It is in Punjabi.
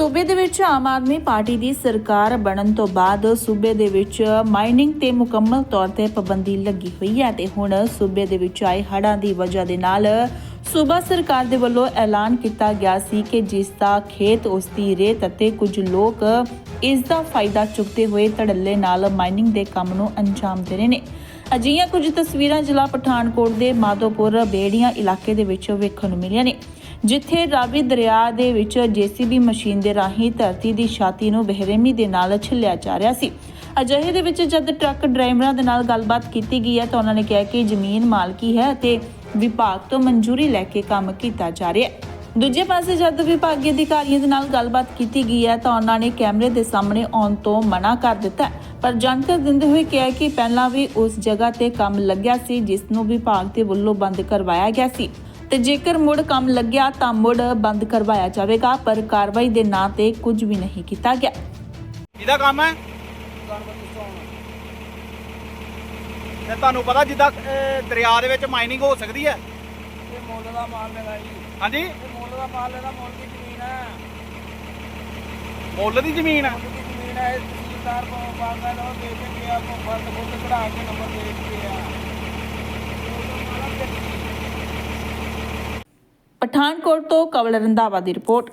ਸੂਬੇ ਦੇ ਵਿੱਚ ਆਮ ਆਦਮੀ ਪਾਰਟੀ ਦੀ ਸਰਕਾਰ ਬਣਨ ਤੋਂ ਬਾਅਦ ਸੂਬੇ ਦੇ ਵਿੱਚ ਮਾਈਨਿੰਗ ਤੇ ਮੁਕੰਮਲ ਤੌਰ ਤੇ ਪਾਬੰਦੀ ਲੱਗੀ ਹੋਈ ਹੈ ਤੇ ਹੁਣ ਸੂਬੇ ਦੇ ਵਿੱਚ ਆਏ ਹੜ੍ਹਾਂ ਦੀ ਵਜ੍ਹਾ ਦੇ ਨਾਲ ਸੂਬਾ ਸਰਕਾਰ ਦੇ ਵੱਲੋਂ ਐਲਾਨ ਕੀਤਾ ਗਿਆ ਸੀ ਕਿ ਜਿਸ ਦਾ ਖੇਤ, ਉਸ ਦੀ ਰੇਤ ਅਤੇ ਕੁਝ ਲੋਕ ਇਸ ਦਾ ਫਾਇਦਾ ਚੁੱਕਦੇ ਹੋਏ ਧੜੱਲੇ ਨਾਲ ਮਾਈਨਿੰਗ ਦੇ ਕੰਮ ਨੂੰ ਅੰਜਾਮ ਦੇ ਰਹੇ ਨੇ। ਅਜਿਹੀਆਂ ਕੁਝ ਤਸਵੀਰਾਂ ਜ਼ਿਲ੍ਹਾ ਪਠਾਨਕੋਟ ਦੇ ਮਾਧੋਪੁਰ ਬੇੜੀਆਂ ਇਲਾਕੇ ਦੇ ਵਿੱਚ ਵੇਖਣ ਨੂੰ ਮਿਲੀਆਂ ਨੇ। ਜਿੱਥੇ ਰਾਵੀ ਦਰਿਆ ਦੇ ਵਿੱਚ ਜੀਸੀਬੀ ਮਸ਼ੀਨ ਦੇ ਰਾਹੀਂ ਧਰਤੀ ਦੀ ਛਾਤੀ ਨੂੰ ਬਹਿਰੇਮੀ ਦੇ ਨਾਲ ਛਿੱਲਿਆ ਜਾ ਰਿਹਾ ਸੀ। ਅਜਿਹੇ ਦੇ ਵਿੱਚ ਜਦ ਟਰੱਕ ਡਰਾਈਵਰਾਂ ਦੇ ਨਾਲ ਗੱਲਬਾਤ ਕੀਤੀ ਗਈ ਹੈ ਤਾਂ ਉਹਨਾਂ ਨੇ ਕਿਹਾ ਕਿ ਜ਼ਮੀਨ ਮਾਲਕੀ ਹੈ ਅਤੇ ਵਿਭਾਗ ਤੋਂ ਮਨਜ਼ੂਰੀ ਲੈ ਕੇ ਕੰਮ ਕੀਤਾ ਜਾ ਰਿਹਾ ਹੈ। ਦੂਜੇ ਪਾਸੇ ਜਦ ਵਿਭਾਗੀ ਅਧਿਕਾਰੀਆਂ ਦੇ ਨਾਲ ਗੱਲਬਾਤ ਕੀਤੀ ਗਈ ਹੈ ਤਾਂ ਉਹਨਾਂ ਨੇ ਕੈਮਰੇ ਦੇ ਸਾਹਮਣੇ ਆਉਣ ਤੋਂ ਮਨਾ ਕਰ ਦਿੱਤਾ ਪਰ ਜਾਣਕਾਰੀ ਦਿੰਦੇ ਹੋਏ ਕਿਹਾ ਕਿ ਪਹਿਲਾਂ ਵੀ ਉਸ ਜਗ੍ਹਾ ਤੇ ਕੰਮ ਲੱਗਿਆ ਸੀ, ਜਿਸ ਨੂੰ ਵਿਭਾਗ ਦੇ ਵੱਲੋਂ ਬੰਦ ਕਰਵਾਇਆ ਗਿਆ ਸੀ। ਤੇ ਜੇਕਰ ਮੁੜ ਕੰਮ ਲੱਗਿਆ ਤਾਂ ਮੁੜ ਬੰਦ ਕਰਵਾਇਆ ਜਾਵੇਗਾ ਪਰ ਕਾਰਵਾਈ ਦੇ ਨਾਂ ਤੇ ਕੁਝ ਵੀ ਨਹੀਂ ਕੀਤਾ ਗਿਆ। ਇਹਦਾ ਕੰਮ ਹੈ? ਤੇ ਤੁਹਾਨੂੰ ਪਤਾ ਜਿੱਦਾਂ ਅਹ, ਦਰਿਆ ਦੇ ਵਿੱਚ ਮਾਈਨਿੰਗ ਹੋ ਸਕਦੀ ਹੈ? ਇਹ ਮੁੱਲ ਦਾ ਮਾਲ ਲੈਣਾ ਜੀ। ਹਾਂਜੀ? ਇਹ ਮੁੱਲ ਦਾ ਮਾਲ ਲੈਣਾ ਮੁੱਲ ਦੀ ਜ਼ਮੀਨ ਹੈ। ਮੁੱਲ ਦੀ ਜ਼ਮੀਨ ਹੈ? ਮੁੱਲ ਦੀ ਜ਼ਮੀਨ ਹੈ ਇਹ ਤਹਿਸੀਲਦਾਰ ਕੋ ਬਾਗਾ ਲੋ ਦੇ ਕੇ ਗਿਆ ਕੋ ਫਰਦ ਫੁੱਟ ਕਢਾ ਕੇ ਨੰਬਰ ਦੇ ਕੇ ਆ। ਪਠਾਨਕੋਟ ਤੋਂ ਕਵਲ ਰੰਧਾਵਾ ਦੀ ਰਿਪੋਰਟ